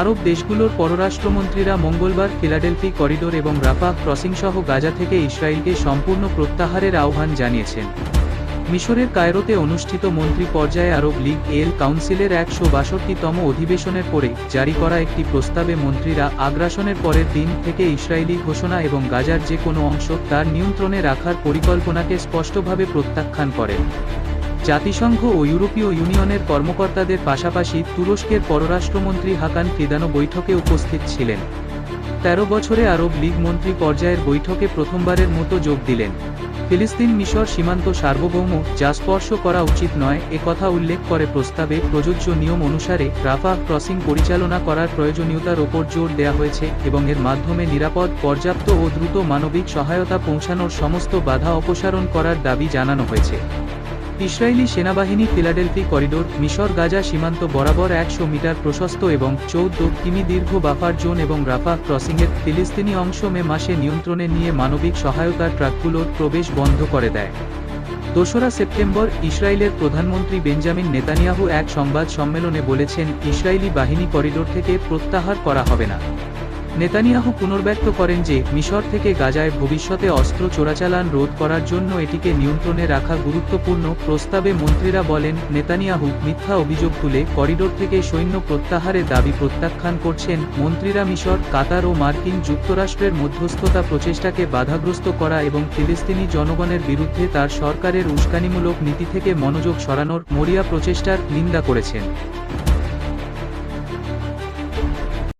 আরব দেশগুলোর পররাষ্ট্রমন্ত্রীরা মঙ্গলবার ফিলাডেলফি করিডোর এবং রাফাহ ক্রসিং সহ গাজা থেকে ইসরায়েলকে সম্পূর্ণ প্রত্যাহারের আহ্বান জানিয়েছেন। মিশরের কায়রোতে অনুষ্ঠিত মন্ত্রী পর্যায়ে আরব লীগ এল কাউন্সিলের একশো বাষট্টিতম অধিবেশনের পরে জারি করা একটি প্রস্তাবে মন্ত্রীরা আগ্রাসনের পরের দিন থেকে ইসরায়েলি ঘোষণা এবং গাজার যে কোনো অংশ তার নিয়ন্ত্রণে রাখার পরিকল্পনাকে স্পষ্টভাবে প্রত্যাখ্যান করেন। জাতিসংঘ ও ইউরোপীয় ইউনিয়নের কর্মকর্তাদের পাশাপাশি তুরস্কের পররাষ্ট্রমন্ত্রী হাকান ফিদানো বৈঠকে উপস্থিত ছিলেন। তেরো বছরে আরব লীগ মন্ত্রী পর্যায়ের বৈঠকে প্রথমবারের মতো যোগ দিলেন। ফিলিস্তিন মিশর সীমান্ত সার্বভৌম, যা স্পর্শ করা উচিত নয় একথা উল্লেখ করে প্রস্তাবে প্রযোজ্য নিয়ম অনুসারে রাফা ক্রসিং পরিচালনা করার প্রয়োজনীয়তার ওপর জোর দেওয়া হয়েছে এবং এর মাধ্যমে নিরাপদ, পর্যাপ্ত ও দ্রুত মানবিক সহায়তা পৌঁছানোর সমস্ত বাধা অপসারণ করার দাবি জানানো হয়েছে। ইসরায়েলি সেনাবাহিনী ফিলাডেলফি করিডোর, মিশর গাজা সীমান্ত বরাবর একশো মিটার প্রশস্ত এবং চৌদ্দ কিমি দীর্ঘ বাফার জোন এবং রাফা ক্রসিংয়ের ফিলিস্তিনি অংশ মে মাসে নিয়ন্ত্রণে নিয়ে মানবিক সহায়তার ট্রাকগুলোর প্রবেশ বন্ধ করে দেয়। দোসরা সেপ্টেম্বর ইসরায়েলের প্রধানমন্ত্রী বেঞ্জামিন নেতানিয়াহু এক সংবাদ সম্মেলনে বলেছেন, ইসরায়েলি বাহিনী করিডোর থেকে প্রত্যাহার করা হবে না। নেতানিয়াহু পুনর্ব্যক্ত করেন যে, মিশর থেকে গাজায় ভবিষ্যতে অস্ত্র চোরাচালান রোধ করার জন্য এটিকে নিয়ন্ত্রণে রাখা গুরুত্বপূর্ণ প্রস্তাবে মন্ত্রীরা বলেন, নেতানিয়াহু মিথ্যা অভিযোগ তুলে করিডোর থেকে সৈন্য প্রত্যাহারের দাবি প্রত্যাখ্যান করছেন। মন্ত্রীরা মিশর, কাতার ও মার্কিন যুক্তরাষ্ট্রের মধ্যস্থতা প্রচেষ্টাকে বাধাগ্রস্ত করা এবং ফিলিস্তিনি জনগণের বিরুদ্ধে তার সরকারের উস্কানিমূলক নীতি থেকে মনোযোগ সরানোর মরিয়া প্রচেষ্টার নিন্দা করেছেন।